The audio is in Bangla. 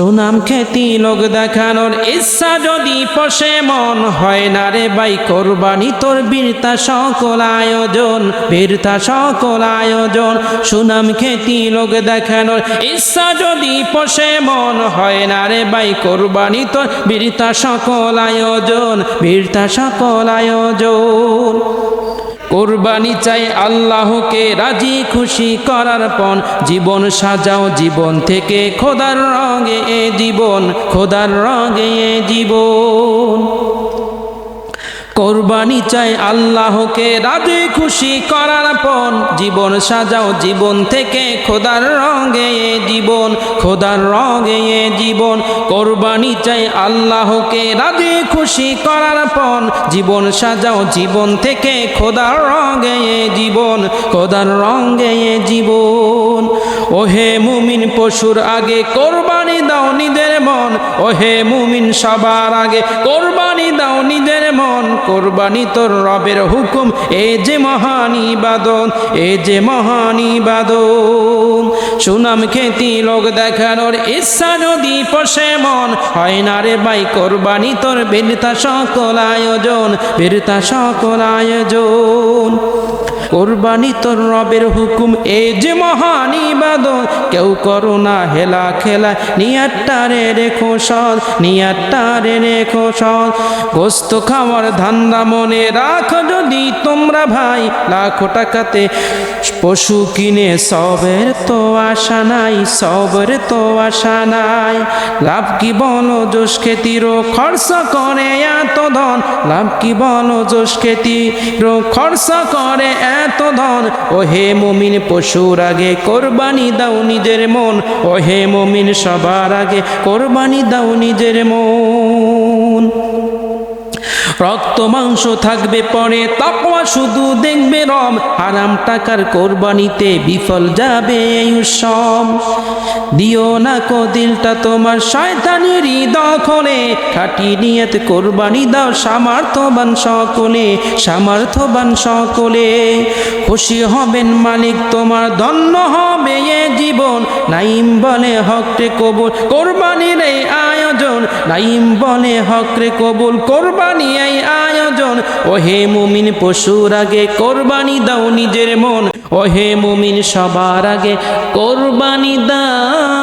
সুনাম খ্যাতি লোক দেখানোর ইচ্ছা যদি পশে মন হয় না রে ভাই, কোরবানি তোর বীরতা সকল আয়োজন, বীরতা সকল আয়োজন। সুনাম খ্যাতি লোক দেখানোর ইচ্ছা যদি পশে মন হয় না রে ভাই, কোরবানি তোর বীরতা সকল আয়োজন, বীরতা সকল আয়োজন। কোরবানি চাই আল্লাহকে, রাজি খুশি করার পণ। জীবন সাজাও, জীবন থেকে খোদার রঙে এ জীবন, খোদার রঙে এ জীবন। কোরবানি চাই আল্লাহকে, রাজি খুশি করার পণ। জীবন সাজাও, জীবন থেকে খোদার রঙে জীবন, খোদার রঙে জীবন। কোরবানি চাই আল্লাহকে, রাজি খুশি করার পণ। জীবন সাজাও, জীবন থেকে খোদার রঙে জীবন, খোদার রঙে জীবন। ওহে মুমিন পশুর আগে কোরবানি দাও নিজের মন, ওহে মুমিন, সবার আগে কোরবানি দাও নিজের মন। কোরবানি তোর রবের হুকুম, এ যে মহান ইবাদন এ যে মহান ইবাদন সুনাম খেতি লোক দেখানোর ইচ্ছা যদি পশে মন, হয় না রে ভাই, কোরবানি তোর বীরতা সকল আয়োজন, বীরতা সকল আয়োজন। কোরবানি তোর রবের হুকুম। এ যে মহান ইবাদত, কেউ করো না হেলা খেলা। নিয়ারটারে রেখো সৎ নিয়ারটারে রেখো সৎ গোস্ত খাওয়ার ধান্দা মনে রাখো যদি তোমরা ভাই। লাখো টাকাতে পশু কিনে, সবের তো আশা নাই, সবের তো আশা নাই। লাভ কি বলো জোশ খেতিরও খরচ করে এত ধন? লাভ কি বলো জোশ খেতিরও খরচ করে এত ধন। ও হে মমিন, পশুর আগে কোরবানি দাও নিজের মন। ও হে মমিন, সবার আগে কোরবানি দাও নিজের মন। রক্ত মাংস থাকবে পরে, তাকওয়া শুধু দেখবে রব। হারাম টাকার কোরবানিতে বিফল যাবে এই উৎসব। দিও না কো দিলটা তোমার শয়তানেরই দখলে। খাটি নিয়ত কোরবানি দাও সামর্থ্যবান সকলে সামর্থ্যবান সকলে। খুশি হবেন মালিক তোমার, ধন্য হবে এ জীবন। নাইম বলে হকরে কবুল। কোরবানির এই আয়োজন। নাইম বলে হকরে কবুল কোরবানি, এই আয়োজন। ও হে মুমিন, পশুর আগে কোরবানি দাও নিজের মন। ও হে মুমিন, সবার আগে কোরবানি দাও।